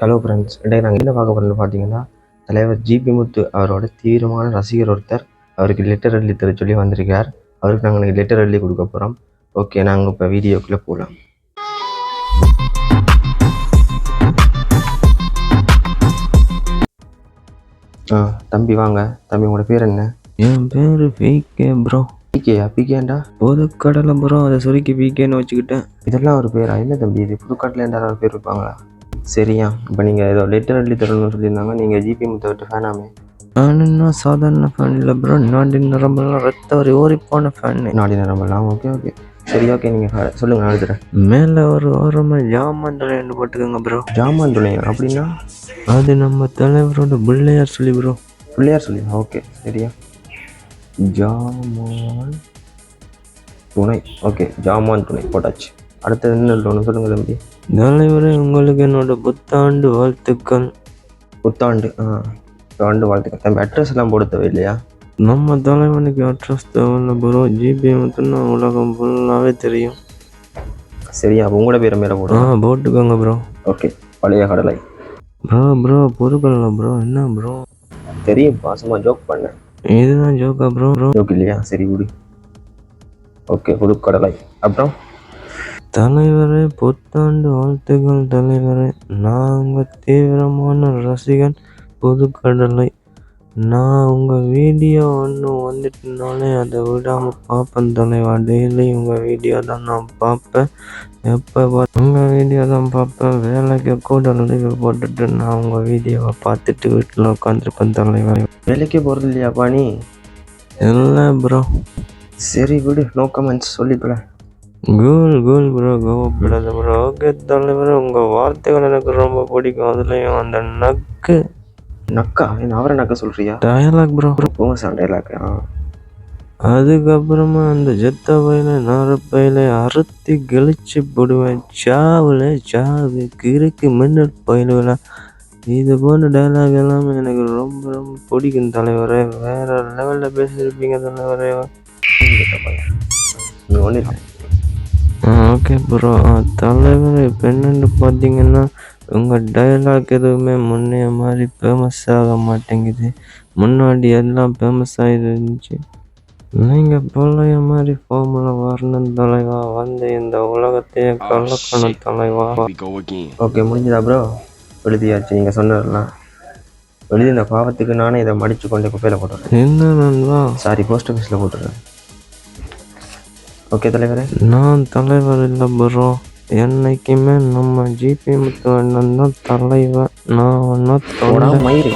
Hello friends இன்றைக்கு நாங்கள் என்ன பார்க்க போகிறோம்னு பார்த்தீங்கன்னா தலைவர் ஜிபி முத்து அவரோட தீவிரமான ரசிகர் ஒருத்தர் அவருக்கு லெட்டர் எழுதி தர சொல்லி வந்திருக்கார். அவருக்கு நாங்கள் லெட்டர் எழுதி கொடுக்க போகிறோம் ஓகே நாங்கள் இப்போ வீடியோக்குள்ளே போகலாம் ஆ தம்பி வாங்க. தம்பி உங்களோட பேர் என்ன? என் பேர் பிகே ப்ரோ பிகேயா பிகேண்டா பொதுக்கடலை ப்ரோ அதை சுருக்கி பிகேன்னு வச்சுக்கிட்டேன். இதெல்லாம் ஒரு பேரா? என்ன தம்பி இது? புதுக்காட்டில் யாராவது பேர் இருப்பாங்களா? சரியா? இப்போ நீங்கள் ஏதோ லெட்டர் எழுதி தரணும்னு சொல்லியிருந்தாங்க நீங்கள் ஜிபி முத்தவர்கிட்ட ஃபேனாமே நானுன்னா சாதாரண ஃபேன் இல்லை ப்ரோ நாட்டின் நரம்பெல்லாம் ரத்த வரி ஓரி போன ஃபேனு நாடி நேரமெல்லாம் ஓகே ஓகே சரி ஓகே நீங்கள் சொல்லுங்கள் நான் எழுதுறேன். மேலே ஒரு ஓரமாக ஜாமான் ரெண்டு போட்டுக்கோங்க ப்ரோ ஜாமான் துணையா அப்படின்னா? அது நம்ம தலைவரோட பிள்ளையார் சொல்லி ப்ரோ பிள்ளையார் சொல்லி ஓகே சரியா? ஜாமான் துணை ஓகே ஜாமான் துணை போட்டாச்சு. அடுத்தது என்ன எழுதணும் சொல்லுங்கள் தம்பி. தலைவரே உங்களுக்கு என்னோட புத்தாண்டு வாழ்த்துக்கள். புத்தாண்டு ஆ. புத்தாண்டு வாழ்த்துக்கள். தம்பி அட்ரஸ் எல்லாம் போட தேவையில்லையா? நம்ம தலைவனுக்கு அட்ரஸ் தேவையில்ல ப்ரோ ஜிபி மட்டும்னா உலகம் ஃபுல்லாகவே தெரியும். சரியா உங்களோட பேரை மேலே ஆ போடுறோம் போட்டுக்கோங்க ப்ரோ ஓகே பழைய கடலை. ப்ரோ ப்ரோ பொதுக்கடலை ப்ரோ என்ன ப்ரோ தெரியும் பாசமாக ஜோக் பண்ணேன் இதுதான் ஜோக்கா ப்ரோ ப்ரோ ஜோக் இல்லையா? சரி விடு. ஓகே புதுக்கடலை அப்புறம்? தலைவரே புத்தாண்டு வாழ்த்துக்கள் தலைவரே. நான் உங்கள் தீவிரமான ரசிகன் புதுக்கடலை. நான் உங்கள் வீடியோ ஒன்று வந்துட்டுனாலே அதை விடாமல் பார்ப்பேன் தலைவா. டெய்லி உங்கள் வீடியோ தான் நான் பார்ப்பேன். எப்போ பார்த்து உங்கள் வீடியோ தான் பார்ப்பேன். வேலைக்கு கூட லீவு போட்டுட்டு நான் உங்கள் வீடியோவை பார்த்துட்டு வீட்டில் உட்காந்துருப்பேன் தலைவா வேலைக்கே போகிறது இல்லையாப்பா நீ? இல்லை ப்ரோ. சரி விடு no comments cool cool bro கோவப்படாத ப்ரோ ஓகே தலைவர் உங்கள் வார்த்தைகள் எனக்கு ரொம்ப பிடிக்கும். அதுலேயும் அந்த நக்கு. நக்கா? என்ன அவரை நக்க சொல்றியா? டயலாக் ப்ரோ போங்க சண்டையிலாக்க ஆ. அதுக்கப்புறமா அந்த ஜெத்த பையில நாரப்பையில அறுத்தி கிழிச்சு போடுவேன். சாவுல சாவு கிறுக்கு மின்னல் பயிலுல இது போன்ற டயலாக் எல்லாமே எனக்கு ரொம்ப ரொம்ப பிடிக்கும் தலைவரே. வேற லெவலில் பேசியிருப்பீங்க தலைவரே. நீ ஒன்று ஓகே ப்ரோ தலைவர் இப்போ என்னென்னு பார்த்தீங்கன்னா உங்கள் டயலாக் எதுவுமே முன்னைய மாதிரி ஃபேமஸ் ஆக மாட்டேங்குது. முன்னாடி எல்லாம் ஃபேமஸ் ஆகிருந்துச்சு நீங்கள் பழைய மாதிரி ஃபார்முலா வரணும் தலைவா. வந்து இந்த உலகத்தையே கலக்கணும் தலைவா. ஓகே முடிஞ்சதா ப்ரோ எழுதியாச்சு நீங்கள் சொன்னதெல்லாம் எழுதி இந்த பாவத்துக்கு நானே இதை மடித்து கொண்டு குப்பையில் போட்டுறேன். என்ன நண்பா? சாரி போஸ்ட் ஆஃபீஸில் போட்டுறேன். ஓகே தலைவரே. நான் தலைவர் இல்லை ப்ரோ என்னைக்குமே நம்ம ஜிபி முத்து அண்ணன் தான் தலைவர். நான் தொண்டை மயிறு.